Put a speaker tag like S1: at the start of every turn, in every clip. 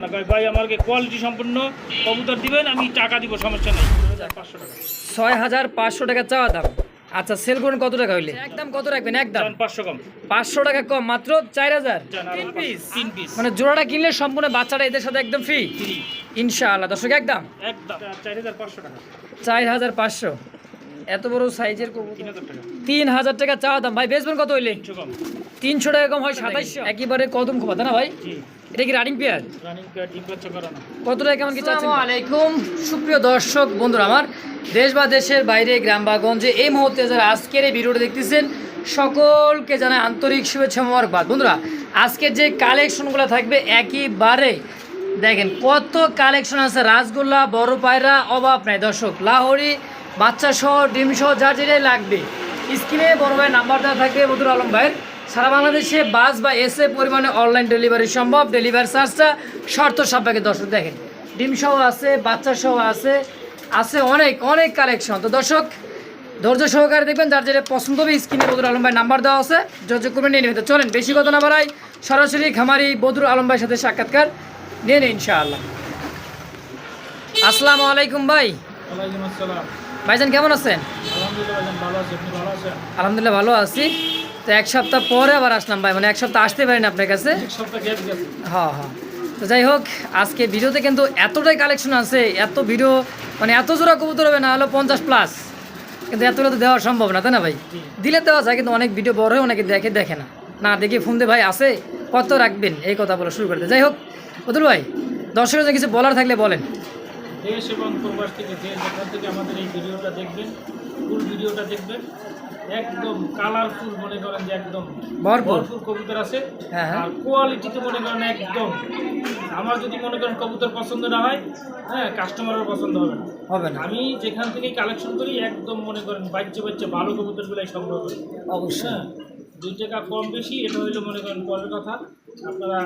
S1: ভাই ভাই আমাকে কোয়ালিটি সম্পন্ন কবুতর দিবেন আমি টাকা দিব সমস্যা নেই।
S2: ছয় হাজার পাঁচশো টাকা চাওয়া দাম। আচ্ছা সেল করুন কত টাকা হইলে? একদম কত রাখবেন? একদম।
S1: পাঁচশো কম।
S2: পাঁচশো টাকা কম মাত্র চার হাজার? তিন পিস
S1: তিন পিস
S2: মানে জোড়াটা কিনলে সম্পূর্ণ বাচ্চাটা এদের সাথে একদম ফ্রি
S1: ফ্রি
S2: ইনশাআল্লাহ দর্শক একদম?
S1: একদম। চার হাজার পাঁচশো টাকা।
S2: চার হাজার পাঁচশো। এত বড় সাইজের কবুতর।
S1: তিন হাজার টাকা
S2: চাওয়া দাম। ভাই বেচবেন কত হইলে?
S1: তিনশো কম।
S2: টাকা কম হয় সাতাইশশো। একেবারে কদম খোপা তাই না ভাই? এটা কি রানিং পেয়ার
S1: রানিং পেয়ার ডিম বাচ্চা করানো
S2: কত টাকা কেমন কি চাচ্ছেন? আলাইকুম সুপ্রিয় দর্শক বন্ধুরা আমার দেশ বা দেশের বাইরে গ্রাম বা গঞ্জে এই মুহূর্তে যারা আজকের এই ভিডিওটা দেখতেছেন সকলকে জানাই আন্তরিক শুভেচ্ছা মোবারকবাদ। বন্ধুরা আজকের যে কালেকশনগুলো থাকবে একইবারে দেখেন কত কালেকশন আছে। রাসগোল্লা বড় পায়রা অভাব নাই। দর্শক লাহোরি বাচ্চা সহ ডিম সহ যার যেটাই লাগবে। স্ক্রিনে বড় ভাই নাম্বার দেওয়া থাকবে বদুর আলম ভাইয়ের। সারা বাংলাদেশে বাস বা এসে পরিমাণে অনলাইন ডেলিভারি সম্ভব। ডেলিভারি চার্জটা শর্ত সাপেক্ষে দর্শক দেখেন। ডিম সহ আছে বাচ্চা সহ আছে আছে অনেক অনেক কালেকশন তো দর্শক, ধৈর্য সহকারে দেখবেন, যার যেটা পছন্দ হবে, স্ক্রিনে বদুর আলম ভাই নাম্বার দেওয়া আছে। যোগাযোগ করবেন, নিয়ে নেবেন। চলেন, বেশি কথা না বাড়াই, সরাসরি খামারি বদুর আলম ভাইয়ের সাথে সাক্ষাৎকার নিয়ে নিন ইনশাআল্লাহ। আসসালামু আলাইকুম ভাই।
S1: ওয়ালাইকুম আসসালাম।
S2: ভাইজান কেমন আছেন?
S1: আলহামদুলিল্লাহ ভালো আছি।
S2: তো এক সপ্তাহ পরে আবার আসলাম ভাই মানে এক সপ্তাহ আসতে পারিনি আপনার কাছে। হ্যাঁ হ্যাঁ তো যাই হোক আজকে ভিডিওতে কিন্তু এতটাই কালেকশন আছে এত ভিডিও মানে এত জোড়া কবুতর হবে না হলো পঞ্চাশ প্লাস কিন্তু এতটা তো দেওয়া সম্ভব না তাই না ভাই? দিলে দেওয়া যায় কিন্তু অনেক ভিডিও বড় হয় অনেকে দেখে দেখে না। না দেখে ফোন দিয়ে ভাই আছে কত রাখবেন? এই কথা বলা শুরু করতে যাই হোক অতুল ভাই দর্শকের কিছু বলার থাকলে বলেন।
S1: দেশ এবং প্রবাস থেকে যে যেখান থেকে আমাদের এই ভিডিওটা দেখবেন ফুল ভিডিওটা দেখবেন। একদম কালারফুল মনে করেন যে একদম
S2: ভরপুর।
S1: কবুতর আছে।
S2: হ্যাঁ, হ্যাঁ।
S1: আর কোয়ালিটিতে মনে করেন একদম। আমার যদি মনে করেন কবুতর পছন্দ না হয় হ্যাঁ কাস্টমারের পছন্দ হবে না।
S2: হবে না।
S1: আমি যেখান থেকে কালেকশন করি একদম মনে করেন বাচ্চা বাচ্চা ভালো কবুতরগুলাই সংগ্রহ করি।
S2: অবশ্যই।
S1: হ্যাঁ দুই টাকা কম বেশি এটা হইল মনে করেন পরের কথা। আপনারা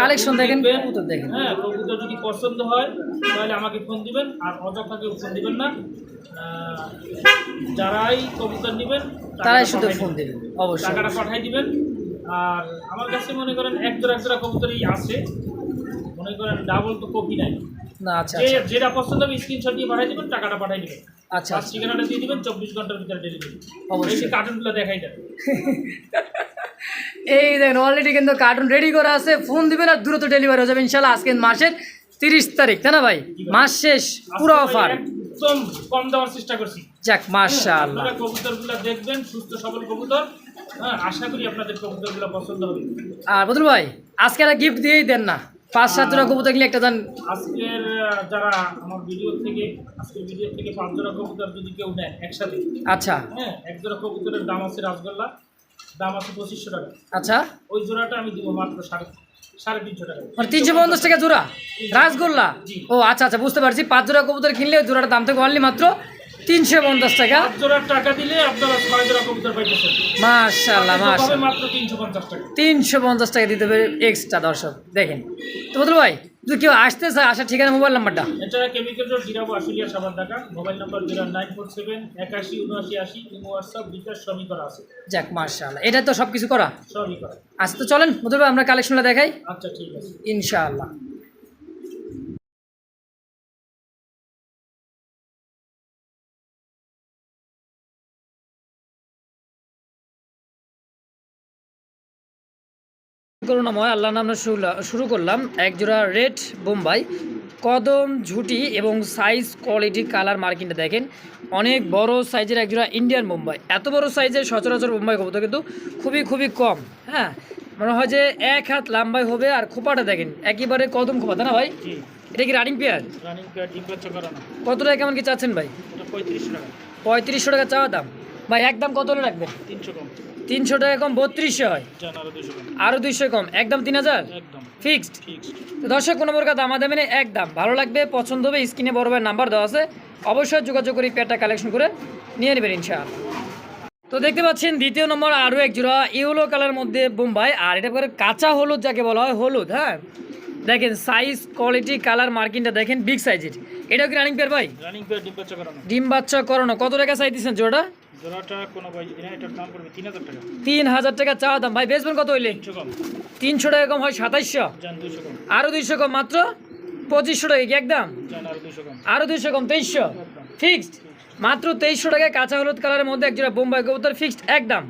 S2: কালেকশন দেখেন কবুতর দেখেন।
S1: হ্যাঁ কবুতর যদি পছন্দ হয় তাহলে আমাকে ফোন দিবেন আর অযথা কেউ ফোন দিবেন না। যারাই কবুতর নেবেন
S2: তারাই শুধু ফোন
S1: দেবেন।
S2: অবশ্যই
S1: টাকাটা পাঠাই দিবেন। আর আমার কাছে মনে করেন এক জোড়া এক জোড়া কবুতরই আছে। মনে করেন ডাবল তো কপি নাই।
S2: না আচ্ছা আচ্ছা।
S1: যেটা পছন্দ হবে স্ক্রিনশট দিয়ে পাঠাই দিবেন টাকাটা পাঠাই দিবেন।
S2: আচ্ছা
S1: আর ঠিকানাটা দিয়ে দিবেন চব্বিশ ঘণ্টার ভিতরে ডেলিভারি
S2: অবশ্যই।
S1: কার্টুনগুলো দেখাই দেন।
S2: এই দেখেন অলরেডি কিন্তু কার্টুন রেডি করা আছে। ফোন দিবেন আর দ্রুত ডেলিভারি হয়ে যাবে ইনশাল্লাহ আজকে মাসের তিরিশ তারিখ তাই না ভাই? মাস শেষ পুরো অফার
S1: একদম কম দেওয়ার চেষ্টা করছি।
S2: যাক মাশাআল্লাহ।
S1: আপনারা কবুতরগুলো দেখবেন সুস্থ সবল কবুতর। হ্যাঁ আশা করি আপনাদের কবুতরগুলো পছন্দ হবে।
S2: আর বদরু ভাই আজকে একটা গিফট দিয়েই দেন না। পাঁচ সাত জোড়া কবুতর কিনলে একটা দেন।
S1: আজকের যারা আমার ভিডিও থেকে আজকের ভিডিও থেকে পাঁচ জোড়া কবুতর যদি কেউ নেয় একসাথে।
S2: আচ্ছা।
S1: হ্যাঁ এক জোড়া কবুতরের দাম আছে রাসগোল্লা। দাম আছে পঁচিশশো টাকা।
S2: আচ্ছা।
S1: ওই জোড়াটা আমি দিব মাত্র সাড়ে সাড়ে তিনশো টাকা।
S2: মানে তিনশো পঞ্চাশ টাকা জোড়া? রাসগোল্লা? ও আচ্ছা আচ্ছা বুঝতে পারছি। পাঁচ জোড়া কবুতর কিনলে ওই জোড়াটার দাম থেকে অনলি মাত্র তিনশো পঞ্চাশ টাকা।
S1: পাঁচ জোড়ার টাকা দিলে আপনারা ছয় জোড়া কবুতর পাইতেছেন।
S2: মাশাআল্লাহ মাশাআল্লাহ।
S1: মাত্র তিনশো পঞ্চাশ টাকা।
S2: তিনশো পঞ্চাশ টাকা দিতে হবে এক্সট্রা দর্শক। দেখেন। তো বদরু ভাই যদি কেউ আসতে চায় আসার ঠিকানা মোবাইল নাম্বারটা
S1: এছাড়া chemical road Jirabo Ashulia Savar Dhaka mobile number zero nine four seven একাশি উনআশি আশি ইমো হোয়াটসঅ্যাপ বিকাশ সবই করা আছে।
S2: যাক মাশাআল্লাহ। এটা তো সব কিছু করা।
S1: সবই করা।
S2: আচ্ছা তো চলেন বদরু আমরা কালেকশনটা দেখাই।
S1: আচ্ছা ঠিক আছে।
S2: ইনশাআল্লাহ। করুণাময় আল্লাহ নাম শুরু- করলাম এক জোড়া রেড বোম্বাই। কদম ঝুটি এবং সাইজ কোয়ালিটি কালার মার্কিংটা দেখেন। অনেক বড় সাইজের এক জোড়া ইন্ডিয়ান বোম্বাই। এত বড় সাইজের সচরাচর বোম্বাই কবুতর কিন্তু খুবই খুবই কম হ্যাঁ? মনে হয় যে এক হাত লাম্বাই হবে আর খোপাটা দেখেন একেবারে কদম খোপা না ভাই? এটা কি রানিং পেয়ার কত টাকা কেমন কি চাচ্ছেন ভাই?
S1: পঁয়ত্রিশশো টাকা।
S2: পঁয়ত্রিশশো টাকা চাওয়া দাম। ভাই একদম কত রাখবেন?
S1: তিনশো কম।
S2: তিনশো টাকা কম বত্রিশশো হয়। আরও দুইশো কম। একদম তিন হাজার? ফিক্সড? দর্শক কোনো প্রকার দামাদামি নেই একদম। ভালো লাগবে পছন্দ হবে স্ক্রিনে বড় ভাইয়ের নাম্বার দেওয়া আছে। অবশ্যই যোগাযোগ করে পেয়ারটা কালেকশন করে নিয়ে নেবেন ইনশাআল্লাহ। তো দেখতে পাচ্ছেন দ্বিতীয় নম্বর আরও এক জোড়া ইয়েলো কালার মধ্যে বোম্বাই আর এটা করে কাঁচা হলুদ যাকে বলা হয় হলুদ হ্যাঁ? দেখেন সাইজ কোয়ালিটি কালার মার্কিংটা দেখেন বিগ সাইজের এটাও কি রানিং পেয়ার ভাই?
S1: ডিম বাচ্চা করানো।
S2: কত টাকা চাইতেছেন জোড়া
S1: জোড়াটা কোনো ভাই এটার দাম পড়বে তিন হাজার টাকা।
S2: তিন হাজার টাকা চাওয়া দাম। ভাই বেচবেন কত হইলে?
S1: তিনশো
S2: টাকা কম হয় সাতাইশশো। আরও দুইশো কম। মাত্র পঁচিশশো টাকা কি একদম? আরও দুইশো কম। তেইশশো? ফিক্সড? মাত্র তেইশশো টাকায় কাঁচা হলুদ কালারের মধ্যে একজোড়া বোম্বাই কবুতর ফিক্সড একদম।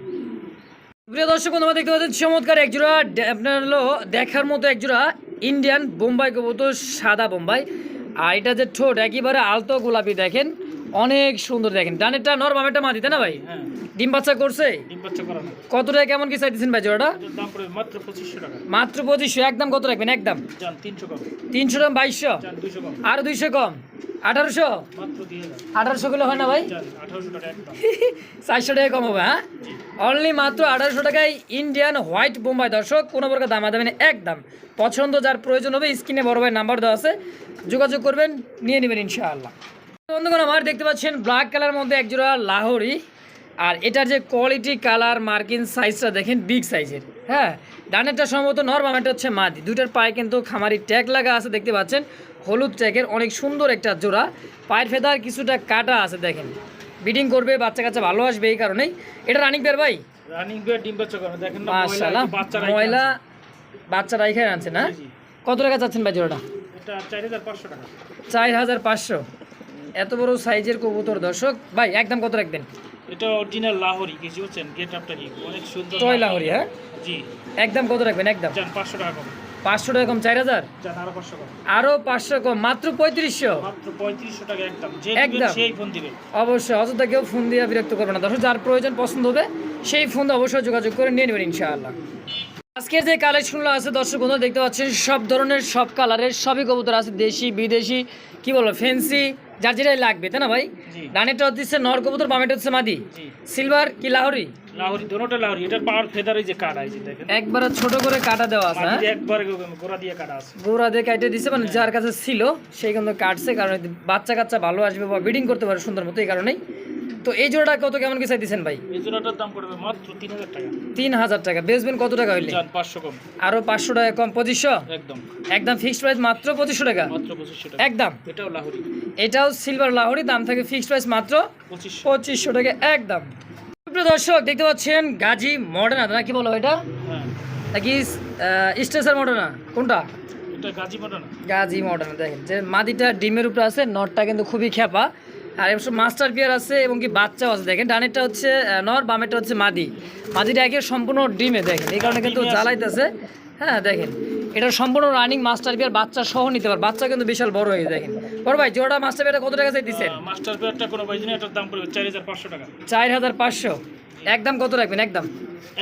S2: প্রিয় দর্শক দেখতে পাচ্ছেন চমৎকার একজোড়া আপনার হলো দেখার মতো একজোড়া ইন্ডিয়ান বোম্বাই কবুতর সাদা বোম্বাই। আর এটা যে ঠোঁট একেবারে আলতো গোলাপি দেখেন। অনেক সুন্দর দেখেন। ডানেরটা নর বামেরটা মাটি তাই না ভাই?
S1: হ্যাঁ।
S2: ডিম বাচ্চা করছে? কত টাকা কেমন কি চাইতেছেন ভাই জোড়াটা?
S1: দাম মাত্র পঁচিশশো
S2: একদম কত রাখবেন? একদম।
S1: তিনশো
S2: টাকা বাইশশো? আর দুইশো কম? আঠারোশো? আঠারোশো কিলো হয় না ভাই? চারশো টাকা কম হবে হ্যাঁ? অনলি মাত্র আঠারোশো টাকায় ইন্ডিয়ান হোয়াইট বোম্বাই দর্শক কোনো প্রকার দাম আদামি নেই, একদম। পছন্দ যার প্রয়োজন হবে স্ক্রিনে বড় ভাই নাম্বার দেওয়া আছে। যোগাযোগ করবেন নিয়ে নেবেন ইনশাআল্লাহ। বন্ধুগণ আমার দেখতে পাচ্ছেন ব্ল্যাক কালার মধ্যে একজোড়া লাহোরি। আর এটার যে কোয়ালিটি কালার মার্কিন সাইজটা দেখেন বিগ সাইজের হ্যাঁ ডানেরটা সম্ভবত নর বামেরটা হচ্ছে মাদি। দুটার পায়ে কিন্তু খামারি ট্যাগ লাগা আছে দেখতে পাচ্ছেন। হলুদ ট্যাগের অনেক সুন্দর একটা জোড়া। পায়ের ফেদার কিছুটা কাটা আছে দেখেন। বিডিং করবে বাচ্চা কাচ্চা ভালো আসবে এই কারণেই। এটা রানিং পেয়ার ভাই?
S1: রানিং বেড ডিম বাচ্চা করানো দেখেন
S2: মাশাআল্লাহ।
S1: বাচ্চারা
S2: ময়লা বাচ্চারা এখানে আনছে না? কত টাকা চাচ্ছেন ভাই জোড়াটা?
S1: এটা টাকা।
S2: চার হাজার পাঁচশো। এত বড় সাইজের কবুতর দর্শক। ভাই একদম কত রাখবেন?
S1: এটা অরিজিনাল লাহোরি কিছু বলছেন গেট আপটা কি অনেক সুন্দর
S2: টয় লাহোরি। হ্যাঁ?
S1: জি।
S2: একদম কত রাখবেন? একদম
S1: যান পাঁচশো টাকা কম।
S2: পাঁচশো টাকা কম চার হাজার?
S1: যান আরও পাঁচশো কম।
S2: আরও পাঁচশো কম মাত্র পঁয়ত্রিশশো?
S1: মাত্র পঁয়ত্রিশশো টাকা একদম। যে
S2: একদম।
S1: দিবেন সেই ফোন দিবে।
S2: অবশ্যই অযথা কেউ ফোন দিয়ে বিরক্ত করবে না। দর্শক যার প্রয়োজন পছন্দ হবে সেই ফোন অবশ্যই যোগাযোগ করে নিয়ে নেবেন ইনশাআল্লাহ। আজকের যে কালেকশনগুলো আছে দর্শক বন্ধু দেখতে পাচ্ছেন সব ধরনের সব কালারের সবই কবুতর আছে দেশি বিদেশি কি বলব ফেন্সি যার যেটাই লাগবে তাই না ভাই? ডানেরটা হচ্ছে নর কবুতর বামেটা হচ্ছে মাদি। সিলভার কি লাহরি?
S1: লাহোরি দোনোটা লাহোরি। এটার পাওয়ার ফেদার যে কাটা আছে দেখেন।
S2: একবারে ছোট করে কাটা দেওয়া আছে হ্যাঁ?
S1: একবার গোড়া দিয়ে কাটা আছে।
S2: গোড়া দিয়ে কাটে দিছে মানে যার কাছে ছিল সেই কিন্তু কাটছে কারণ বাচ্চা কাচ্চা ভালো আসবে বা বিডিং করতে পারে সুন্দর মতো এই কারণেই। তো এই জোড়াটা কত কেমন কি চাইতেছেন ভাই?
S1: এই জোড়াটার দাম পড়বে মাত্র তিন হাজার টাকা।
S2: তিন হাজার টাকা। বেচবেন কত টাকা হইলে?
S1: যান পাঁচশো কম।
S2: আরও পাঁচশো টাকা কম পঁচিশশো?
S1: একদম।
S2: একদম ফিক্সড প্রাইস মাত্র পঁচিশশো টাকা?
S1: মাত্র পঁচিশশো টাকা।
S2: একদম।
S1: এটাও লাহোরি।
S2: এটাও সিলভার লাহরি দাম থাকে ফিক্সড প্রাইস মাত্র
S1: পঁচিশশো।
S2: পঁচিশশো টাকা একদম। সুপ্রিয় দর্শক দেখতে পাচ্ছেন গাজী মডার্না না কি বলো এটা?
S1: হ্যাঁ।
S2: নাকি স্টেশন মডার্না কোনটা?
S1: এটা গাজীপুরে না
S2: গাজী মডার্ন দেখেন। যে মাদিটা ডিমের উপরে আছে নটটা কিন্তু খুবই খেপা আর এবছর মাস্টার পিয়ার আছে এবং কি বাচ্চাও আছে। দেখেন ডানেরটা হচ্ছে নর বামেরটা হচ্ছে মাদি। মাদিটা একে সম্পূর্ণ ডিমে দেখেন। এই কারণে কিন্তু জ্বালাইতেছে। হ্যাঁ দেখেন। এটা সম্পূর্ণ রানিং মাস্টার পিয়ার বাচ্চা সহ নিতে পারে বাচ্চা কিন্তু বিশাল বড় হয়ে দেখেন। বড় ভাই জোড়া মাস্টার পিয়ারটা কত টাকা চাই দিচ্ছেন
S1: আহ, মাস্টার পেয়ারটা কোনো বাইজিনে এটার দাম পড়বে চার হাজার পাঁচশো টাকা।
S2: চার হাজার পাঁচশো। একদম কত রাখবেন? একদম?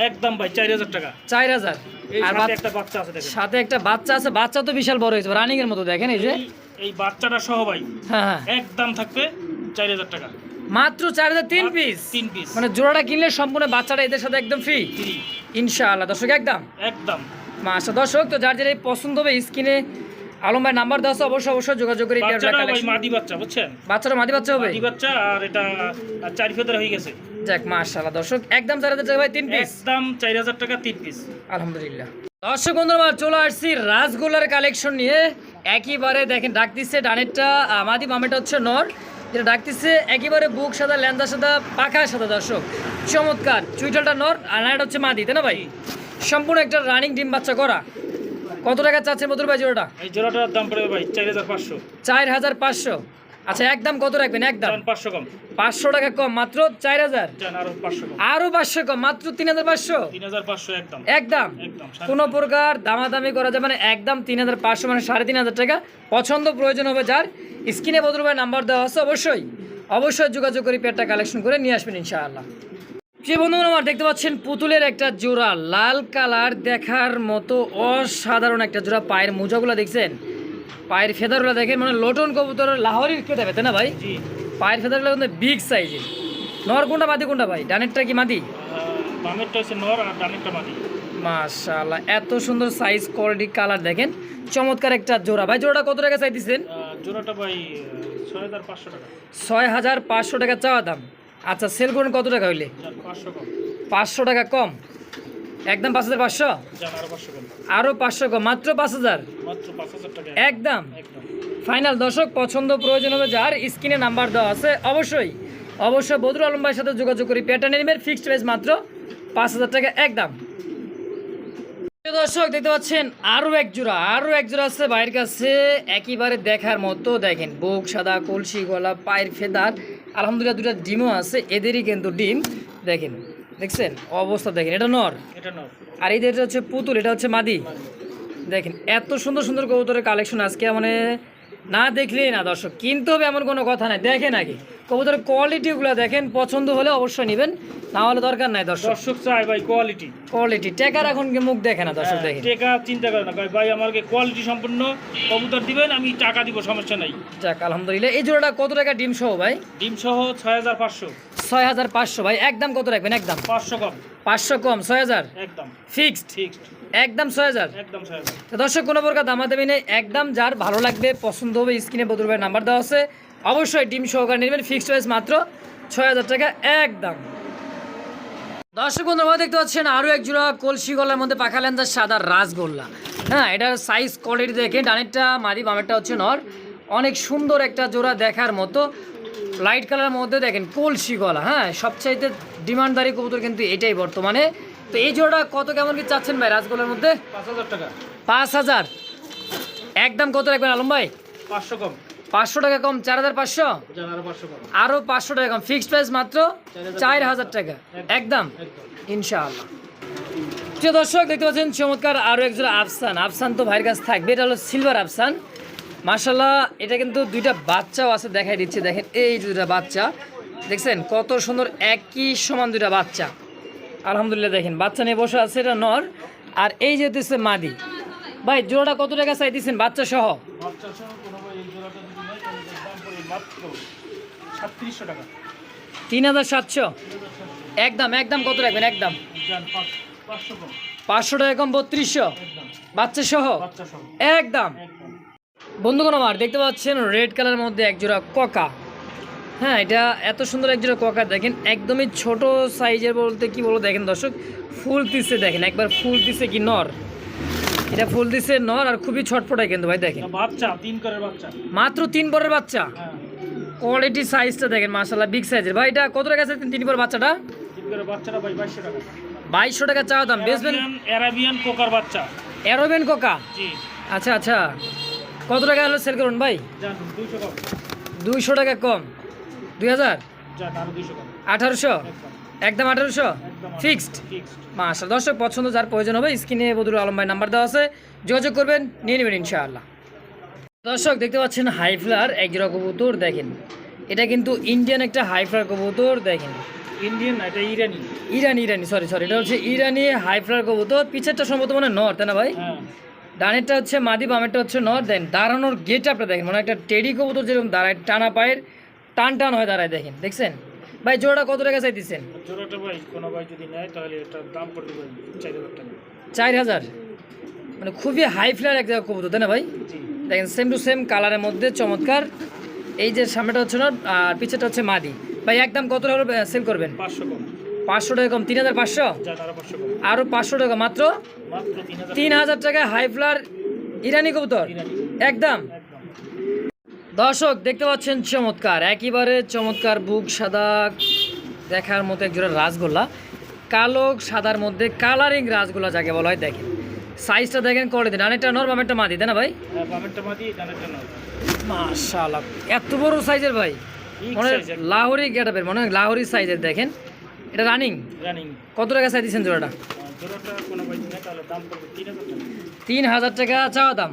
S1: একদম ভাই চার হাজার টাকা।
S2: চার হাজার। আর
S1: সাথে একটা বাচ্চা আছে দেখেন।
S2: সাথে একটা বাচ্চা আছে বাচ্চা তো বিশাল বড় হয়েছে রানিং এর মতো দেখেন এই যে।
S1: এই- এই বাচ্চাটা সহ ভাই
S2: হ্যাঁ হ্যাঁ।
S1: একদম থাকবে চার হাজার টাকা।
S2: মাত্র চার হাজার তিন পিস
S1: তিন পিস
S2: মানে জোড়াটা কিনলে সম্পূর্ণ বাচ্চাটা এদের সাথে একদম ফ্রি ইনশাআল্লাহ। দর্শক একদম?
S1: একদম।
S2: মাসা দর্শক তো যার যেটা পছন্দ হবে স্ক্রিনে আলম ভাই নাম্বার দেওয়া আছে অবশ্যই অবশ্যই যোগাযোগ করে
S1: মাদি বাচ্চা বুঝছেন?
S2: বাচ্চাটা মাদি বাচ্চা হবে?
S1: মাদি বাচ্চা আর এটা চারি ফেদার হয়ে গেছে।
S2: যাক মাশাআল্লাহ। দর্শক একদম চার হাজার টাকা ভাই তিন পিস
S1: একদম চার হাজার টাকা তিন পিস
S2: আলহামদুলিল্লাহ। দর্শক বন্ধুরা চলে আসছি কালেকশন নিয়ে। একইবারে দেখেন ডাক দিচ্ছে ডানেরটা মাদি মামেটা হচ্ছে নর। যেটা ডাকতেছে একেবারে বুক সাদা ল্যান্দা সাদা পাখা সাদা দর্শক। চমৎকার। চুইটালটা নর আর নাইটা হচ্ছে মাদি তাই না ভাই? সম্পূর্ণ একটা রানিং ডিম বাচ্চা করা। কত টাকা চাচ্ছেন মধুর ভাই জোড়াটা?
S1: এই জোড়াটার দাম পড়বে ভাই চার হাজার পাঁচশো।
S2: চার হাজার পাঁচশো। আচ্ছা একদম কত রাখবেন? একদম
S1: পাঁচশো কম।
S2: পাঁচশো টাকা কম মাত্র চার হাজার? আরও পাঁচশো কম। মাত্র তিন হাজার পাঁচশো?
S1: একদম
S2: কোনো প্রকার দামাদামি করা যাবে না। একদম তিন হাজার পাঁচশো মানে সাড়ে তিন হাজার টাকা। পছন্দ প্রয়োজন হবে যার। স্ক্রিনে বদল ভাই নাম্বার দেওয়া আছে অবশ্যই। অবশ্যই যোগাযোগ করে পেয়ারটা কালেকশন করে নিয়ে আসবেন ইনশাআল্লাহ। যে বন্ধুরা আমার দেখতে পাচ্ছেন পুতুলের একটা জোড়া। লাল কালার দেখার মতো অসাধারণ একটা জোড়া। পায়ের মোজাগুলো দেখছেন? পায়ের ফেদারগুলো দেখেন মানে লোটন কবুতর লাহোরির কেটে তাই না ভাই? পায়ের ফেদারগুলো কিন্তু বিগ সাইজের নর কোনটা মাদি কোনটা ভাই? ডানেরটা কি মাদি?
S1: বামেরটা হচ্ছে নর আর ডানেরটা মাদি।
S2: মাশাআল্লাহ এত সুন্দর সাইজ কোয়ালিটি কালার দেখেন। চমৎকার একটা জোড়া। ভাই জোড়াটা কত টাকা চাইতেছেন?
S1: জোড়াটা ভাই ছয় হাজার পাঁচশো টাকা।
S2: চাওয়া দাম। আচ্ছা সেল করুন কত টাকা হইলে?
S1: পাঁচশো
S2: টাকা কম। একদম পাঁচ হাজার পাঁচশো? আরও পাঁচশো কম। মাত্র পাঁচ হাজার? একদম। ফাইনাল দর্শক পছন্দ প্রয়োজন হবে যার স্ক্রিনে নাম্বার দেওয়া আছে অবশ্যই। অবশ্যই বদরুল আলম ভাইয়ের সাথে যোগাযোগ করি প্যাটার্ন নেবেন ফিক্সড প্রাইস মাত্র পাঁচ হাজার টাকা একদম। দর্শক দেখতে পাচ্ছেন আরও এক জোড়া আরও এক জোড়া আছে বাইরের কাছে একেবারে দেখার মতো দেখেন বুক সাদা কলসি গলা পায়ের ফেদার আলহামদুলিল্লাহ দুটা ডিমও আছে এদেরই কিন্তু ডিম। দেখেন দেখছেন? অবস্থা দেখেন এটা নর।
S1: এটা
S2: আর এই যে হচ্ছে পুতুল এটা হচ্ছে মাদি। দেখেন এত সুন্দর সুন্দর কবুতরের কালেকশন আজকে মানে না দেখলেই না দর্শক। কিনতে হবে এমন কোনো কথা নাই দেখেন আগে। কবুতরের কোয়ালিটিগুলো দেখেন পছন্দ হলে অবশ্যই নেবেন না হলে দরকার নাই দর্শক।
S1: দর্শক চাই ভাই কোয়ালিটি
S2: কোয়ালিটি টেকার এখন কি মুখ দেখে না দর্শক দেখেন।
S1: টাকা চিন্তা করে না ভাই ভাই আমাকে কোয়ালিটি সম্পূর্ণ কবুতর দিবেন আমি টাকা দিব সমস্যা নাই।
S2: যাক আলহামদুলিল্লাহ। এই জোড়াটা কত টাকা ডিম সহ ভাই?
S1: ডিম সহ ছয় হাজার পাঁচশো।
S2: ছয় হাজার পাঁচশো ভাই। একদম কত রাখবেন? একদম।
S1: পাঁচশো কম।
S2: পাঁচশো কম ছয় হাজার?
S1: একদম।
S2: ফিক্সড
S1: ফিক্সড
S2: একদম ছয় হাজার। দর্শক কোনো প্রকার দামাদামি নেই। একদম যার ভালো লাগবে পছন্দ হবে স্ক্রিনে বদরুল ভাইয়ের নাম্বার দেওয়া আছে। অবশ্যই ডিম সহকারে নেবেন ফিক্সড প্রাইস মাত্র ছয় হাজার টাকা একদম দর্শক বন্ধু আমরা দেখতে পাচ্ছেন আরও এক জোড়া কলসি গলার মধ্যে পাখা লেন্দার সাদা রাসগোল্লা। হ্যাঁ এটার সাইজ কোয়ালিটি দেখে ডানেরটা মাদি বামেরটা হচ্ছে নর। অনেক সুন্দর একটা জোড়া দেখার মতো। লাইট কালারের মধ্যে দেখেন কলসি গলা হ্যাঁ সবচাইতে ডিমান্ডদারি কবুতর কিন্তু এটাই বর্তমানে। তো এই জোড়া কত কেমন কি চাচ্ছেন ভাই রাসগোল্লার মধ্যে?
S1: পাঁচ হাজার টাকা।
S2: পাঁচ হাজার। একদম কত রাখবেন আলম ভাই?
S1: পাঁচশো কম।
S2: পাঁচশো টাকা কম চার হাজার পাঁচশো? আরও পাঁচশো টাকা কম ফিক্সড প্রাইস মাত্র চার হাজার টাকা। একদম।
S1: একদম।
S2: ইনশাআল্লাহ। প্রিয় দর্শক দেখতে পাচ্ছেন চমৎকার আরও একজন আফসান। আফসান তো ভাইয়ের কাছে থাকবে এটা হলো সিলভার আফসান। মার্শাল্লাহ এটা কিন্তু দুইটা বাচ্চাও আছে দেখাই দিচ্ছে। দেখেন এই দুইটা বাচ্চা। দেখছেন কত সুন্দর একই সমান দুইটা বাচ্চা। আলহামদুলিল্লাহ দেখেন বাচ্চা নিয়ে বসে আছে এটা নর আর এই যে হচ্ছে মাদি। ভাই জোড়াটা কত টাকা চাই দিচ্ছেন সহ?
S1: বাচ্চা সহ
S2: তিন হাজার সাতশো? একদম একদম কত রাখবেন একদম?
S1: পাঁচশো
S2: টাকা কম বত্রিশশো? বাচ্চা সহ? একদম।
S1: একদম।
S2: বন্ধুগণ আমার দেখতে পাচ্ছেন রেড কালারের মধ্যে একজোড়া ককা। হ্যাঁ এটা এত সুন্দর একজোড়া ককা দেখেন একদমই ছোট সাইজের বলতে কি বলব দেখেন দর্শক ফুল দিচ্ছে দেখেন একবার ফুল দিচ্ছে কি নর? এটা ফুল দিচ্ছে নর আর খুবই ছটফটাই কিন্তু ভাই দেখেন।
S1: বাচ্চা তিন করের বাচ্চা।
S2: মাত্র তিন পরের বাচ্চা?
S1: হ্যাঁ।
S2: কোয়ালিটি সাইজটা দেখেন মাসাল্লাহ বিগ সাইজের ভাই এটা কত টাকা আছে তিন পরের বাচ্চাটা?
S1: তিন করের বাচ্চাটা ভাই বাইশশো টাকা।
S2: বাইশশো টাকা চাওয়া দাম বেসবেন
S1: অ্যারাবিয়ান অ্যারাবিয়ান কোকার বাচ্চা।
S2: অ্যারোবেন কোকা
S1: জি।
S2: আচ্ছা আচ্ছা। কত টাকা হলো সেল করুন ভাই?
S1: দুইশো
S2: টাকা কম। দুই হাজার? আঠারোশো?
S1: একদম।
S2: আঠারোশো? ফিক্সড? মাসা দর্শক পছন্দ যার প্রয়োজন হবে স্ক্রিনে বদরুল আলম ভাই নাম্বার দেওয়া আছে যোগাযোগ করবেন নিয়ে নেবেন ইনশাআল্লাহ। দর্শক দেখতে পাচ্ছেন হাইফ্লার একজোড়া কবুতর দেখেন। এটা কিন্তু ইন্ডিয়ান একটা হাইফ্লার কবুতর দেখেন।
S1: ইন্ডিয়ান এটা ইরানি।
S2: ইরানি ইরানি সরি সরি এটা হচ্ছে ইরানি হাইফ্লার কবুতর। পিছেরটা সম্ভবত মানে নর তাই না ভাই?
S1: হ্যাঁ।
S2: ডানেরটা হচ্ছে মাদি বামেরটা হচ্ছে নর দেন দাঁড়ানোর গেট আপটা দেখেন মানে একটা টেডি কবুতর যেরকম দাঁড়ায় টানা পায়ের টান টান হয়ে দাঁড়ায় দেখেন দেখছেন? ভাই জোড়াটা কত টাকা চাইতেছেন?
S1: জোড়াটা ভাই কোনো ভাই যদি নেয় তাহলে এটার দাম পড়বে চার হাজার টাকা।
S2: চার হাজার? মানে খুবই হাই ফ্লার এক জায়গা কবুতর তাই না ভাই? দেখেন সেম টু সেম কালারের মধ্যে চমৎকার। এই যে সামনেটা হচ্ছে না আর পিছেটা হচ্ছে মাদি। ভাই একদম কত টাকা সেল করবেন?
S1: পাঁচশো কম।
S2: পাঁচশো টাকা কম তিন হাজার পাঁচশো? আরও পাঁচশো টাকা মাত্র?
S1: মাত্র তিন হাজার
S2: তিন টাকায় হাই ফ্লার ইরানি কবুতর?
S1: একদম
S2: দর্শক দেখতে পাচ্ছেন চমৎকার। একেবারে চমৎকার বুক সাদা দেখার মতো একজোড়া রাসগোল্লা। কালো সাদার মধ্যে কালারিং রাসগোল্লা যাকে বলা হয় দেখেন। সাইজটা দেখেন করে দিন। অনেকটা নর বামেরটা মাদি তাই না ভাই?
S1: হ্যাঁ
S2: মাশাআল্লাহ। এত বড় সাইজের ভাই? মনে লাহোরি গেটাপের মনে হয় লাহোরি সাইজের দেখেন। এটা রানিং
S1: রানিং
S2: কত টাকা সাইজ দিচ্ছেন জোড়াটা?
S1: তিন হাজার টাকা।
S2: চাওয়া দাম।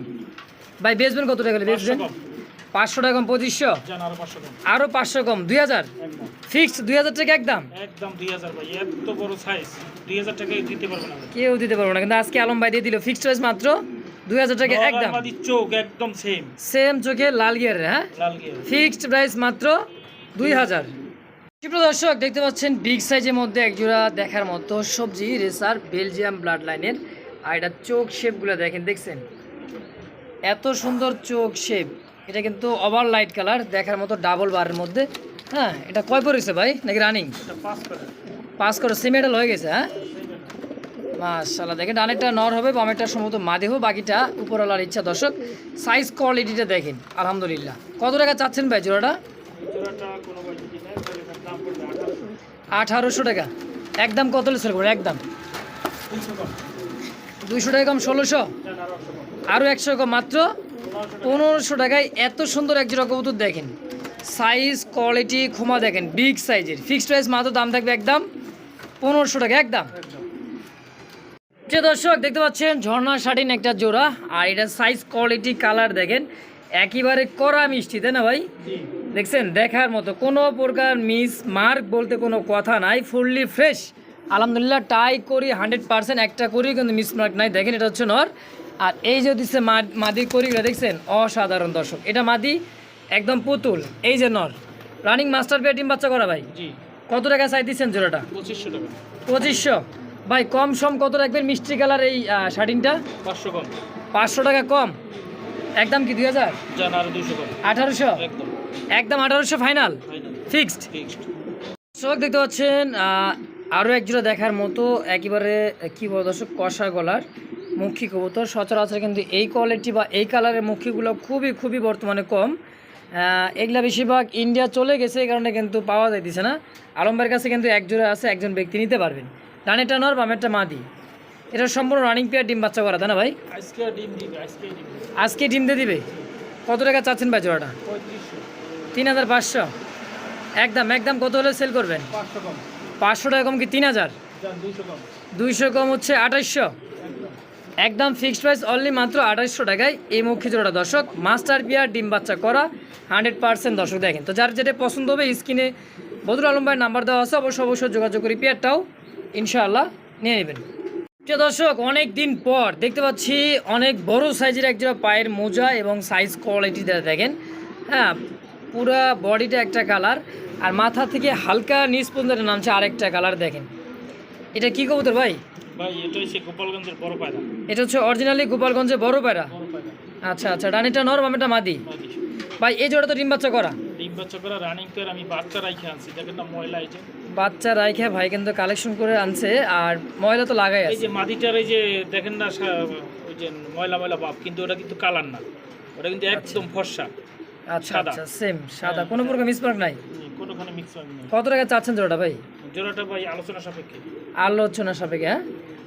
S2: ভাই বেচবেন কত টাকা বেচবেন পাঁচশো টাকা কম পঁচিশশো? আরও পাঁচশো কম। দুই হাজার? ফিক্সড দুই হাজার টাকা একদম?
S1: একদম দুই হাজার ভাই এত বড় সাইজ দুই হাজার টাকায় দিতে পারবে না
S2: কেউ দিতে পারব না কিন্তু আজকে আলম ভাই দিয়ে দিল ফিক্সড প্রাইস মাত্র দুই হাজার টাকা একদম।
S1: চোখ একদম সেম
S2: সেম চোখে লাল গিয়ারের হ্যাঁ? ফিক্সড প্রাইস মাত্র দুই হাজার। দর্শক দেখতে পাচ্ছেন বিগ সাইজের মধ্যে একজোড়া দেখার মতো সবজি রেসার বেলজিয়াম ব্লাড লাইনের আর এটা চোখ শেপগুলো দেখেন দেখছেন? এত সুন্দর চোখ শেপ এটা কিন্তু ওভার লাইট কালার দেখার মতো ডাবল বারের মধ্যে। হ্যাঁ এটা কয় পড়েছে ভাই? নাকি রানিং
S1: পাস করে
S2: সিমেটাল হয়ে গেছে হ্যাঁ? মাশাল্লাহ দেখেন ডানেরটা নর হবে বামেরটা সম্ভবত মাদে হবে বাকিটা উপরওয়ালার ইচ্ছা দর্শক। সাইজ কোয়ালিটিটা দেখেন আলহামদুলিল্লাহ। কত টাকা চাচ্ছেন ভাই জোড়াটা?
S1: আঠারোশো।
S2: টাকা। একদম কত সেল করবেন একদম। দুইশো টাকা কম ষোলোশো? আরও একশো কম মাত্র?
S1: পনেরোশো
S2: টাকায় এত সুন্দর এক জোড়া কবুতর দেখেন। সাইজ কোয়ালিটি ক্ষমা দেখেন বিগ সাইজের ফিক্সড প্রাইস মাত্র দাম থাকবে একদম পনেরোশো টাকা, একদম।
S1: একদম
S2: যে দর্শক, দেখতে পাচ্ছেন, ঝর্ণা শাটিন একটা জোড়া, আর এটা সাইজ কোয়ালিটি কালার দেখেন। একেবারে কড়া মিষ্টি, তাই না ভাই? দেখছেন, দেখার মতো। কোনো প্রকার মিস মার্ক বলতে কোনো কথা নাই ফুললি ফ্রেশ আলহামদুলিল্লাহ টাই করি হান্ড্রেড পার্সেন্ট একটা করি কিন্তু মিস মার্ক নাই। দেখেন, এটা হচ্ছে নর। আর এই যে দিচ্ছে মাদি করিগুলো দেখছেন? অসাধারণ দর্শক। এটা মাদি একদম পুতুল এই যে নর। রানিং মাস্টার পেয়ে বাচ্চা করা ভাই? কত টাকা চাই দিচ্ছেন জোড়াটা?
S1: পঁচিশশো টাকা।
S2: পঁচিশশো? ভাই কম সম কত রাখবেন মিষ্টি কালার এই শার্টিনটা
S1: পাঁচশো কম।
S2: পাঁচশো টাকা কম। একদম কি দুই হাজার? আঠারোশো?
S1: একদম।
S2: আঠারোশো ফাইনাল ফিক্সড দর্শক দেখতে পাচ্ছেন আরও এক জোড়া দেখার মতো একেবারে কি বলব দর্শক কষা গলার। মুখী কবুতর। সচরাচর কিন্তু এই কোয়ালিটি বা এই কালারের মুখীগুলো খুবই খুবই বর্তমানে কম। এগুলা বেশিরভাগ ইন্ডিয়া চলে গেছে এই কারণে কিন্তু পাওয়া যাইতেছে না। আলম্বের কাছে কিন্তু এক জোড়া আছে একজন ব্যক্তি নিতে পারবেন। ডানেরটা নর বামেরটা মাদি। এটা সম্পূর্ণ রানিং পেয়ার ডিম বাচ্চা করা তাই না ভাই?
S1: আজকে ডিম
S2: দিয়ে দিবে? কত টাকা চাচ্ছেন ভাই জোড়াটা? তিন হাজার পাঁচশো? একদম একদম কত হলে সেল করবেন?
S1: পাঁচশো
S2: টাকা কম কি তিন হাজার?
S1: দুইশো কম।
S2: দুইশো কম হচ্ছে আঠাইশশো?
S1: একদম
S2: ফিক্সড প্রাইস অনলি মাত্র আঠাইশশো টাকায় এই মুখ জোড়াটা। দর্শক মাস্টার বিয়ার ডিম বাচ্চা করা হান্ড্রেড পার্সেন্ট দর্শক দেখেন। তো যার যেটা পছন্দ হবে স্ক্রিনে বদরুল আলম ভাইয়ের নাম্বার দেওয়া আছে, অবশ্যই অবশ্যই যোগাযোগ করি পেয়ারটাও ইনশাআল্লাহ নিয়ে নেবেন। প্রিয় দর্শক অনেক দিন পর দেখতে পাচ্ছি অনেক বড় সাইজের এক জোড়া পায়ের মোজা এবং সাইজ কোয়ালিটি দেখেন। হ্যাঁ পুরা বডিটা একটা কালার আর মাথা থেকে হালকা নিচ পর্যন্ত নামছে আরেকটা কালার দেখেন। এটা কি কবুতর ভাই?
S1: ভাই এটা হচ্ছে গোপালগঞ্জের বড় পায়রা।
S2: এটা হচ্ছে অরিজিনালি গোপালগঞ্জে বড় পায়রা? আচ্ছা আচ্ছা ডানিটা নর বামেটা মাদি। ভাই এই জোড়া তো ডিম বাচ্চা করা?
S1: ডিম বাচ্চা করা রানিং পেয়ার আমি বাচ্চা রাইখে আনছি দেখেন না ময়লা এই যে।
S2: বাচ্চা রাইখে ভাই কিন্তু কালেকশন করে আনছে আর ময়লা তো লাগাই
S1: এই যে মাদিটার এই যে দেখেন না ওই যে ময়লা ময়লা ভাব কিন্তু ওটা কিন্তু কালার না। ওটা কিন্তু একদম ফর্সা
S2: আচ্ছা আচ্ছা সেম সাদা।
S1: হ্যাঁ,
S2: কোনো প্রকার মিসমার্ক নাই?
S1: কোনোখানে মিক্স হবে
S2: কত টাকা চাচ্ছেন জোড়াটা ভাই?
S1: জোড়াটা ভাই আলোচনা সাপেক্ষে।
S2: আলোচনা সাপেক্ষে হ্যাঁ?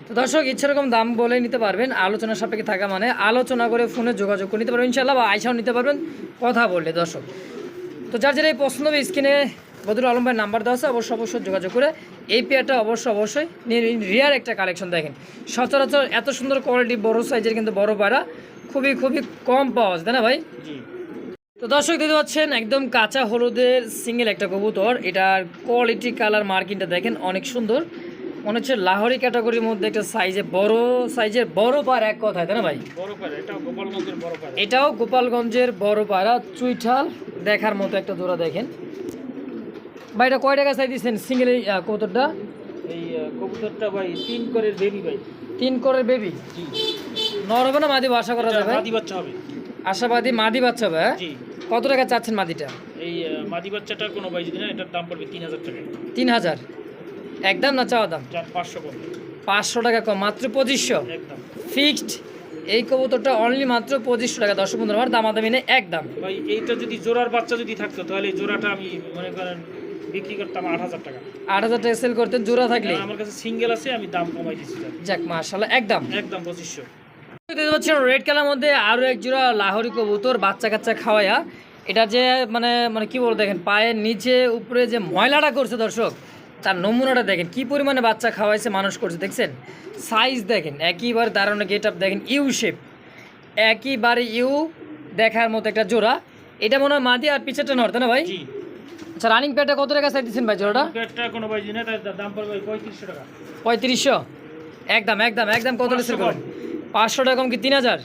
S2: তো দর্শক ইচ্ছা রকম দাম বলে নিতে পারবেন। আলোচনা সাপেক্ষে থাকা মানে আলোচনা করে ফোনে যোগাযোগ করে নিতে পারবেন। ইনশাল্লাহ বা আইসাও নিতে পারবেন কথা বললে দর্শক। তো যার যেটা এই পছন্দ হবে স্ক্রিনে বদরুল আলম ভাইয়ের নাম্বার দেওয়া আছে অবশ্যই অবশ্যই যোগাযোগ করে এই পেয়ারটা অবশ্যই অবশ্যই রিয়ার একটা কালেকশন দেখেন। সচরাচর এত সুন্দর কোয়ালিটি বড় সাইজের কিন্তু বড় পায়রা খুবই খুবই কম পাওয়া যায় তাই না ভাই? তো দর্শক দেখতে পাচ্ছেন একদম কাঁচা হলুদের সিঙ্গেল একটা কবুতর। এটার কোয়ালিটি কালার মার্কিংটা দেখেন অনেক সুন্দর। মনে হচ্ছে লাহোরি ক্যাটাগরির মধ্যে একটা সাইজে বড় সাইজের বড় পার এক কথায় তাই না ভাই? এটাও গোপালগঞ্জের বড় পায়রা চুইঠাল দেখার মতো একটা জোড়া দেখেন। ভাই এটা কয় টাকা চাই দিচ্ছেন সিঙ্গেল কবুতরটা?
S1: এই কবুতরটা ভাই তিন করে বেবি ভাই।
S2: তিন করে বেবি
S1: জি।
S2: নর হবে না মাদি আশা করা যাবে?
S1: মাদি বাচ্চা হবে।
S2: আশাবাদী মাদি বাচ্চা হবে হ্যাঁ?
S1: জি।
S2: কত টাকা চাচ্ছেন মাদিটা?
S1: এই মাদি বাচ্চাটা কোনো ভাই যদি না এটার দাম পড়বে তিন হাজার টাকা।
S2: তিন হাজার। একদম না চাওয়া দাম?
S1: পাঁচশো
S2: টাকা কম মাত্র পঁচিশশো? ফিক্সড? এই কবুতরটা অনলি মাত্র পঁচিশশো টাকা দর্শক বন্ধুরা আমার দামাদামি নেই একদম।
S1: ভাই এইটা যদি জোড়ার বাচ্চা যদি থাকতো তাহলে জোড়াটা আমি মনে করেন বিক্রি করতাম আট হাজার টাকা।
S2: আট হাজার টাকা সেল করতেন জোড়া থাকলে।
S1: আমার কাছে সিঙ্গেল আছে আমি দাম কমাই দিচ্ছি
S2: যাক। মাশাল্লাহ একদম।
S1: একদম পঁচিশশো।
S2: দেখতে পাচ্ছেন রেড কালার মধ্যে আরও এক জোড়া লাহোরি কবুতর বাচ্চা কাচ্চা খাওয়ায়া। এটা যে মানে মানে কি বলব দেখেন পায়ের নিচে উপরে যে ময়লাটা করছে দর্শক তার নমুনাটা দেখেন কি পরিমাণে বাচ্চা খাওয়াইছে মানুষ করছে দেখছেন? সাইজ দেখেন একইবার দারুণ গেট আপ দেখেন ইউ শেপ একইবারে ইউ দেখার মতো একটা জোড়া। এটা মনে হয় মাদি আর পিছেরটা নড়তে না ভাই? আচ্ছা রানিং প্যাডটা কত টাকা চাই দিচ্ছেন ভাই জোড়াটা?
S1: একটা কোনো ভাই যদি না তার দাম পড়বে পঁয়ত্রিশশো টাকা।
S2: একদম একদম একদম কত করবেন পাঁচশো টাকা কম কি তিন হাজার?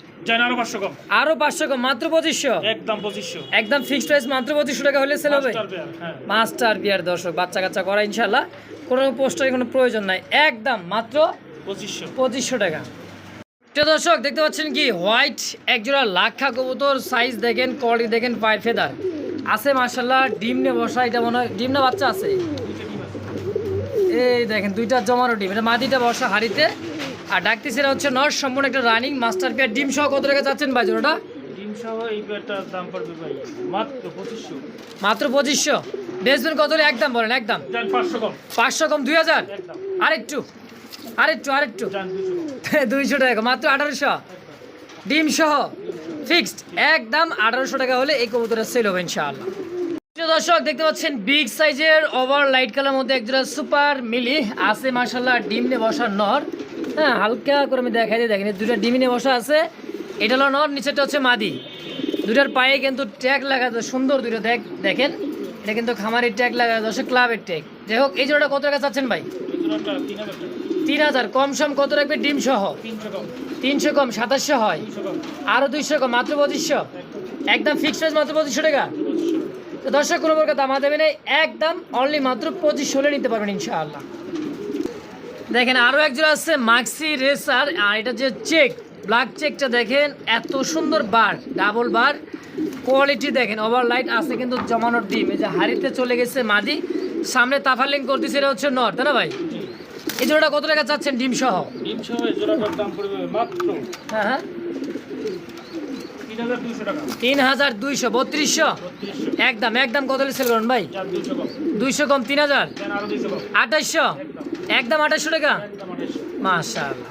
S1: আরও পাঁচশো কম।
S2: আরও পাঁচশো কম মাত্র পঁচিশশো?
S1: একদম পঁচিশশো।
S2: একদম ফিক্সড প্রাইস মাত্র পঁচিশশো টাকা হলে সেল হবে?
S1: মাস্টার হ্যাঁ।
S2: বিয়ার দর্শক বাচ্চা কাচ্চা করা ইনশাল্লাহ কোনো পোস্টারের কোনো প্রয়োজন নাই। একদম মাত্র
S1: পঁচিশশো।
S2: পঁচিশশো টাকা। প্রিয় দর্শক দেখতে পাচ্ছেন কি? হোয়াইট একজোড়া লাক্ষা কবুতর সাইজ দেখেন কোয়ালিটি দেখেন পায়ের ফেদার আছে মার্শাল্লাহ ডিম নে বসা এটা মনে হয় ডিম না বাচ্চা আছে? এই দেখেন দুইটা জমানো ডিম। এটা মাদিটা বসা হাড়িতে। আর ডাকতেছিরা হচ্ছে নর সম্পূর্ণ একটা রানিং মাস্টার পেয়ার ডিম সহ কত টাকা চাচ্ছেন ভাই জোড়াটা?
S1: ডিম সহ এই পেয়ারটার দাম পড়বে ভাই মাত্র পঁচিশশো।
S2: মাত্র পঁচিশশো। বেচবেন কত একদম বলেন একদম।
S1: পাঁচশো কম।
S2: পাঁচশো কম দুই হাজার?
S1: একদম।
S2: আরেকটু আরেকটু আরেকটু। দুইশো টাকা মাত্র আঠারোশো। ডিম সহ ফিক্সড একদম আঠারোশো টাকা হলে এই কবুতরের সেল হবে ইনশাআল্লাহ। দর্শক দেখতে পাচ্ছেন বিগ সাইজের ওভার লাইট কালার মধ্যে একজোড়া সুপার মিলি আছে মার্শাল্লাহ ডিম নিয়ে বসার নর। হ্যাঁ হালকা করে আমি দেখাই দিয়ে দেখেন দুটা ডিম নিয়ে বসা আছে। এটা হলো নর নিচেরটা হচ্ছে মাদি। দুটার পায়ে কিন্তু ট্যাগ লাগা সুন্দর দুটো দেখ দেখেন। এটা কিন্তু খামারের ট্যাগ লাগা দর্শক ক্লাবের ট্যাগ। যাই হোক, এই জোড়াটা কত টাকা চাচ্ছেন ভাই?
S1: তিন হাজার।
S2: কম সম কত রাখবে? ডিম সহ?
S1: তিনশো কম,
S2: সাতাশশো হয়।
S1: দুশো কম
S2: আরও দুইশো কম, মাত্র পঁচিশশো?
S1: একদম
S2: ফিক্সড প্রাইস মাত্র পঁচিশশো টাকা? তো দর্শক, কোনো প্রকার দামা দেবে না একদম অনলি মাত্র পঁচিশশো নিতে পারবেন ইনশাআল্লাহ। দেখেন আরও একজোড়া আছে মাক্সি রেসার আর এটা যে চেক ব্ল্যাক চেকটা দেখেন এত সুন্দর বার ডাবল বার কোয়ালিটি দেখেন ওভার লাইট আছে কিন্তু জমানোর ডিম এই যে হাড়িতে চলে গেছে মাদি সামনে তাফালিং করতেছে এটা হচ্ছে নর তাই না ভাই? এই জোড়াটা কত টাকা চাচ্ছেন ডিম সহ?
S1: ডিম সহ জোড়াটার দাম পড়বে মাত্র
S2: হ্যাঁ হ্যাঁ।
S1: তিন হাজার
S2: দুইশো বত্রিশশো? একদম একদম কত সেল করুন ভাই? দুইশো কম। তিন হাজার?
S1: যান একদম
S2: আঠাশশো টাকা? মাশাআল্লাহ।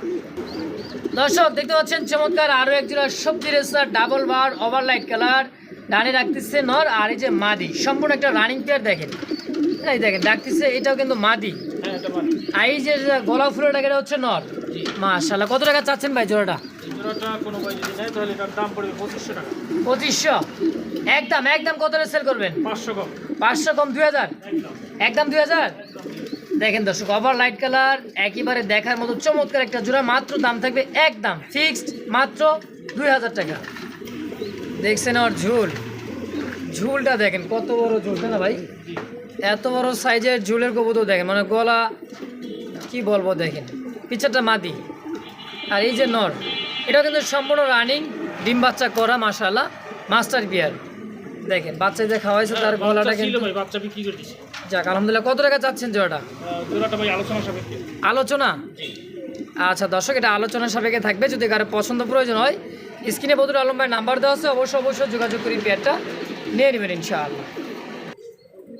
S2: দর্শক দেখতে পাচ্ছেন চমৎকার আরও এক জোড়া সবজি racer double bar over light colour ডানে রাখতেছে নর আর এই যে মাদি। সম্পূর্ণ একটা রানিং পেয়ার দেখেন। এই দেখেন ডাকতেছে এটাও কিন্তু মাদি।
S1: হ্যাঁ
S2: আর এই যে গলা ফুলের এটা হচ্ছে নর।
S1: জি।
S2: কত টাকা চাচ্ছেন ভাই জোড়াটা?
S1: পঁচিশশো
S2: একদম একদম কত সেল করবেন?
S1: পাঁচশো কম।
S2: পাঁচশো কম দুই হাজার?
S1: একদম
S2: দুই হাজার? দেখেন দর্শক ওভার লাইট কালার একেবারে দেখার মতো চমৎকার একটা জোড়া, মাত্র দাম থাকবে একদম ফিক্সড মাত্র দুই হাজার টাকা। দেখছেন ওর ঝুল। ঝুলটা দেখেন, কত বড় ঝুল, তাই না ভাই? এত বড় সাইজের ঝুলের কবুতর দেখেন মানে গলা, কি বলব দেখেন পিচারটা মাদি। আর এই যে নর এটা কিন্তু সম্পূর্ণ রানিং ডিম বাচ্চা করা মাশাল্লাহ মাস্টার বিয়ার দেখেন বাচ্চা যে খাওয়াইছে তার
S1: হ্যাঁ,
S2: গলাটা
S1: বাচ্চা
S2: কিন্তু
S1: ভাই বাচ্চা বিক্রি করে দিছে।
S2: যাক আলহামদুলিল্লাহ। কত টাকা চাচ্ছেন জোড়াটা?
S1: জোড়াটা ভাই আলোচনা সাপেক্ষে।
S2: আলোচনা?
S1: জি।
S2: আচ্ছা দর্শক এটা আলোচনার সাপেক্ষে থাকবে। যদি কারও পছন্দ প্রয়োজন হয় স্ক্রিনে বদুর আলম ভাই নাম্বার দেওয়া আছে অবশ্যই অবশ্যই যোগাযোগ করি পেয়ারটা নিয়ে নেবেন ইনশাআল্লাহ।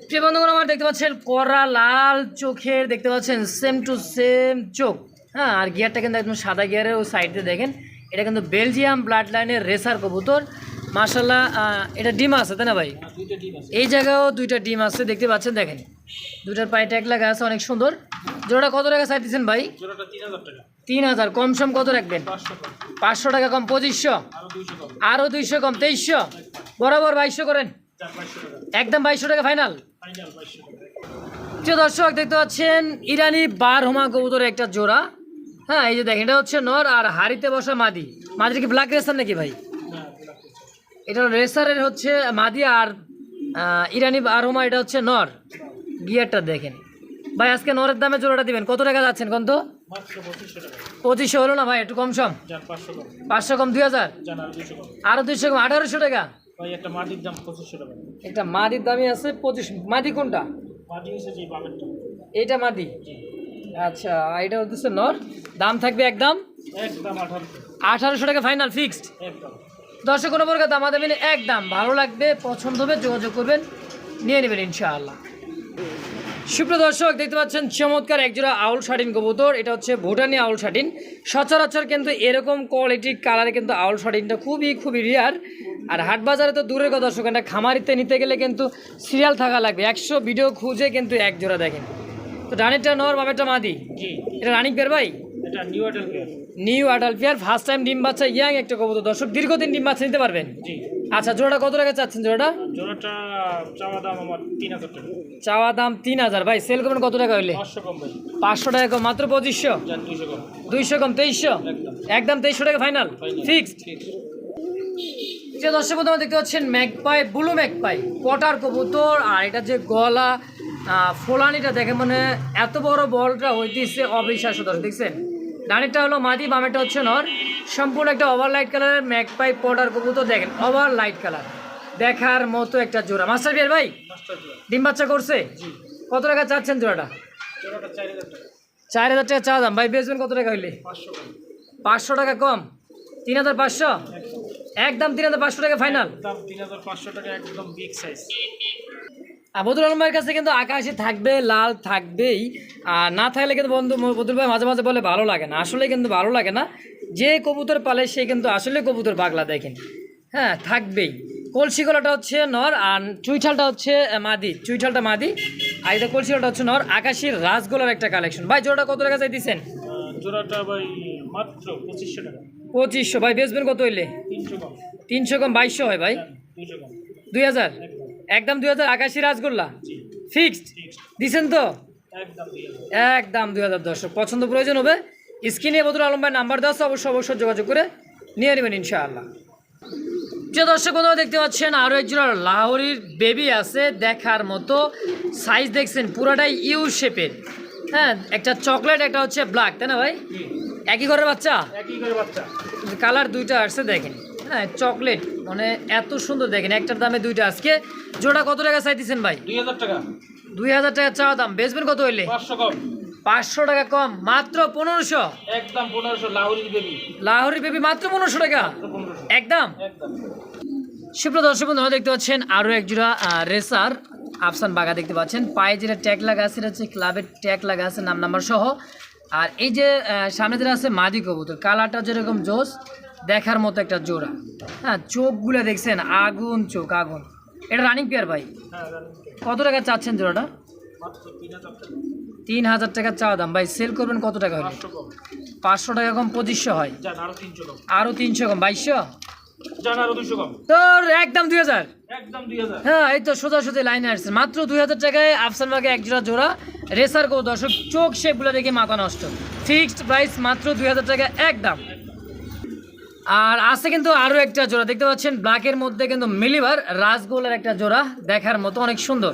S2: প্রিয় বন্ধুগণ আমার দেখতে পাচ্ছেন কড়া লাল চোখের দেখতে পাচ্ছেন সেম টু সেম চোখ। হ্যাঁ আর গিয়ারটা কিন্তু একদম সাদা গিয়ারের ও সাইডে দেখেন। এটা কিন্তু বেলজিয়াম ব্লাড লাইনের রেসার কবুতর। মার্শাল্লাহ এটা ডিম আছে তাই না ভাই?
S1: হ্যাঁ,
S2: এই জায়গাও দুইটা ডিম আছে দেখতে পাচ্ছেন দেখেন। দুইটার পায়ে ট্যাগ লাগা আছে অনেক সুন্দর। জোড়াটা কত টাকা চাইতেছেন ভাই?
S1: তিন হাজার
S2: কম সম কত রাখবেন?
S1: পাঁচশো
S2: টাকা কম পঁচিশশো? আরও দুইশো কম। তেইশশো? বরাবর বাইশশো করেন। একদম বাইশশো টাকা ফাইনাল প্রিয় দর্শক দেখতে পাচ্ছেন ইরানি বার হোমা কবুতরের একটা জোড়া। হ্যাঁ এই যে দেখেন এটা হচ্ছে নর আর হাড়িতে বসা মাদি। মাদির কি ব্ল্যাক রেসার নাকি ভাই? এটা রেসারের হচ্ছে মাদি আর ইরানি বার হোমা এটা হচ্ছে নর। গিয়ারটা দেখেন। ভাই, আজকে নরের দামে জোড়াটা দিবেন। কত টাকা যাচ্ছেন কোন তো
S1: পঁচিশশো
S2: হলো না ভাই, একটু কম সম।
S1: পাঁচশো কম,
S2: দুই হাজার? আরও দুইশো কম, আঠারোশো টাকা?
S1: একটা
S2: মাদির দামই আছে পঁচিশ মাদি কোনটা? এইটা মাদি? আচ্ছা এটা হচ্ছে নর। দাম থাকবে একদম? আঠারোশো টাকা ফাইনাল, ফিক্সড?
S1: একদম
S2: দর্শক কোনো প্রকার দামা দেবেন একদম ভালো লাগবে পছন্দ হবে যোগাযোগ করবেন নিয়ে নেবেন ইনশাআল্লাহ। সুপ্রিয় দর্শক দেখতে পাচ্ছেন চমৎকার একজোড়া আউল শাটিন কবুতর এটা হচ্ছে ভুটানি আউল শাটিন। সচরাচর কিন্তু এরকম কোয়ালিটি কালারে কিন্তু আউল শাটিনটা খুবই খুবই রেয়ার আর হাট বাজারে তো দূরের কথা দর্শক এটা খামারিতে নিতে গেলে কিন্তু সিরিয়াল থাকা লাগবে। একশো ভিডিও খুঁজে কিন্তু এক জোড়া দেখেন। তো ডানেরটা নর বামেরটা মাদি? এটা রানিং বের ভাই?
S1: এটা new
S2: adult pair first time ডিম বাচ্চা ইয়াং একটা কবুতর। দর্শক দীর্ঘদিন ডিম বাচ্চা নিতে পারবেন?
S1: জি।
S2: আচ্ছা জোড়াটা কত টাকা চাচ্ছেন জোড়াটা?
S1: জোড়াটা চাওয়া দাম আমার তিন হাজার টাকা।
S2: চাওয়া দাম তিন হাজার। ভাই সেল করবেন কত টাকা হইলে?
S1: পাঁচশো
S2: টাকা কম মাত্র পঁচিশশো?
S1: দুইশো কম।
S2: তেইশশো?
S1: একদম।
S2: তেইশশো টাকা ফাইনাল. ফিক্সড যে দর্শক বন্ধু দেখতে পাচ্ছেন ম্যাকপাই ব্লু ম্যাকপাই পটার কবুতর? আর এটা যে গলা ফোলানিটা দেখে মানে এত বড় বলটা হইতেছে অবিশ্বাস্য দর্শক দেখছেন? ডানেরটা হলো মাদি বামেরটা হচ্ছে নর। সম্পূর্ণ একটা ওভার লাইট কালারের ম্যাকপাই পটার কবুতর দেখেন ওভার লাইট কালার দেখার মতো একটা জোড়া। মাস্টার বিয়ার ভাই? ডিম বাচ্চা করছে? কত টাকা চাচ্ছেন জোড়াটা?
S1: চার হাজার টাকা।
S2: চা দাম। ভাই বেচবেন কত টাকা হইলে?
S1: পাঁচশো
S2: টাকা কম? তিন হাজার পাঁচশো? একদম। তিন হাজার পাঁচশো টাকা ফাইনাল
S1: তিন হাজার পাঁচশো টাকা একদম বিগ সাইজ
S2: বদুল আলম ভাইয়ের কাছে কিন্তু আকাশে থাকবে লাল থাকবেই। আর না থাকলে কিন্তু বন্ধু বদুল ভাই মাঝে মাঝে বলে ভালো লাগে না। আসলে কিন্তু ভালো লাগে না। যে কবুতর পালে সে কিন্তু আসলে কবুতর পাগলা দেখেন। হ্যাঁ থাকবেই। কলসি গলাটা হচ্ছে নর আর চুইঠালটা হচ্ছে মাদি। চুইঠালটা মাদি। আর এটা কলসি গলাটা হচ্ছে নর আকাশের রাজগোলার একটা কালেকশন ভাই জোড়াটা কত টাকা চাই দিচ্ছেন
S1: জোড়াটা ভাই মাত্র পঁচিশশো টাকা।
S2: পঁচিশশো। ভাই বেচবেন কত হইলে?
S1: তিনশো কম
S2: তিনশো কম বাইশশো হয় ভাই? দুই হাজার?
S1: একদম
S2: দুই হাজার আকাশি রাজগোল্লা ফিক্সড দিছেন তো?
S1: একদম দুই হাজার।
S2: দর্শক। পছন্দ প্রয়োজন হবে। স্ক্রিনে বদরুল আলম ভাই নাম্বার দেওয়া আছে, অবশ্যই অবশ্যই যোগাযোগ করে নিয়ে নেবেন ইনশাআল্লাহ। যে দর্শক বন্ধুরা দেখতে পাচ্ছেন আরও একজন লাহোরির বেবি আছে। দেখার মতো সাইজ দেখছেন পুরাটাই ইউ শেপের হ্যাঁ একটা চকলেট একটা হচ্ছে ব্ল্যাক তাই না ভাই? একই ঘরের বাচ্চা?
S1: একই করে বাচ্চা।
S2: কালার দুইটা আসছে দেখেন। হ্যাঁ চকলেট মানে এত সুন্দর দেখেন একটার দামে দুইটা। আজকে জোড়া কত টাকা চাইতেছেন ভাই?
S1: দুই হাজার টাকা।
S2: দুই হাজার টাকা চাওয়া দাম। বেচবেন কত হইলে?
S1: পাঁচশো কম।
S2: পাঁচশো টাকা কম। মাত্র পনেরোশো?
S1: একদম পনেরোশো লাহোরি বেবি
S2: লাহোরি বেবি মাত্র পনেরোশো টাকা? একদম? সুপ্রিয় দর্শক বন্ধুরা দেখতে পাচ্ছেন আরও এক জোড়া আহ, রেসার আফসান বাগা দেখতে পাচ্ছেন। পায়ে যেটা ট্যাগ লাগা আছে এটা হচ্ছে ক্লাবের ট্যাগ লাগা আছে নাম নাম্বার সহ। আর এই যে সামনে যেটা আছে মাদি কবুতর। কালারটা যেরকম জোস দেখার মতো একটা জোড়া। হ্যাঁ চোখগুলো দেখছেন আগুন চোখ আগুন। এটা রানিং পেয়ার ভাই?
S1: হ্যাঁ
S2: কত টাকা চাচ্ছেন জোড়াটা?
S1: তিন হাজার টাকা।
S2: চাওয়া দাম। ভাই সেল করবেন কত টাকা হলে?
S1: পাঁচশো
S2: টাকা কম পঁচিশশো হয়।
S1: আরও তিনশো কম।
S2: আরও তিনশো কম বাইশশো? তোর একদম দুই হাজার? হ্যাঁ এই তো সোজা সোজা লাইনে আসছে। মাত্র দুই হাজার টাকায় আফসান বাগে এক জোড়া জোড়া। রেসার গো দর্শক চোখ শেপগুলো দেখে মাথা নষ্ট। ফিক্সড প্রাইস মাত্র দুই হাজার টাকা একদম। আর আছে কিন্তু আরও একটা জোড়া দেখতে পাচ্ছেন ব্ল্যাকের মধ্যে কিন্তু মিলিবার রাজগোলার একটা জোড়া দেখার মতো অনেক সুন্দর।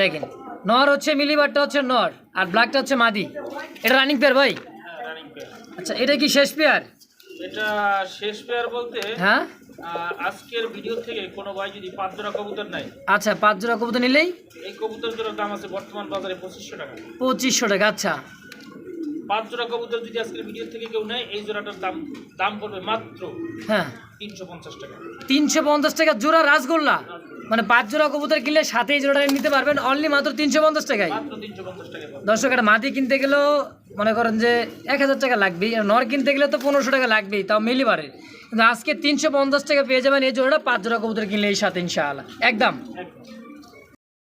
S2: দেখেন নর হচ্ছে মিলিবারটা হচ্ছে নর আর ব্ল্যাকটা হচ্ছে মাদি। এটা রানিং পেয়ার ভাই? আচ্ছা এটা কি শেষ পেয়ার
S1: এটা শেষ পেয়ার বলতে
S2: হ্যাঁ?
S1: আজকের ভিডিও থেকে কোনো ভাই যদি পাঁচ জোড়া কবুতর নাই
S2: আচ্ছা পাঁচ জোড়া কবুতর নিলেই?
S1: এই কবুতর জোড়ার দাম আছে বর্তমান বাজারে পঁচিশশো টাকা।
S2: পঁচিশশো টাকা আচ্ছা।
S1: পাঁচ জোড়া কবুতর যদি আজকের ভিডিও থেকে কেউ নেয় এই জোড়াটার দাম দাম পড়বে মাত্র
S2: হ্যাঁ।
S1: তিনশো পঞ্চাশ টাকা।
S2: তিনশো পঞ্চাশ টাকা জোড়া রাসগোল্লা। মানে পাঁচ জোড়া কবুতর কিনলে সাথে এই জোড়াটা নিতে পারবেন। অনলি মাত্র তিনশো পঞ্চাশ টাকায়।
S1: মাত্র তিনশো পঞ্চাশ টাকা
S2: দর্শক একটা মাটি কিনতে গেলেও মনে করেন যে এক হাজার টাকা লাগবেই আর নর কিনতে গেলে তো পনেরোশো টাকা লাগবেই তাও মিলিবারে কিন্তু আজকে তিনশো পঞ্চাশ টাকা পেয়ে যাবেন এই জোড়াটা পাঁচ জোড়া কবুতর কিনলে এই সাথে ইনশাআল্লাহ।
S1: একদম।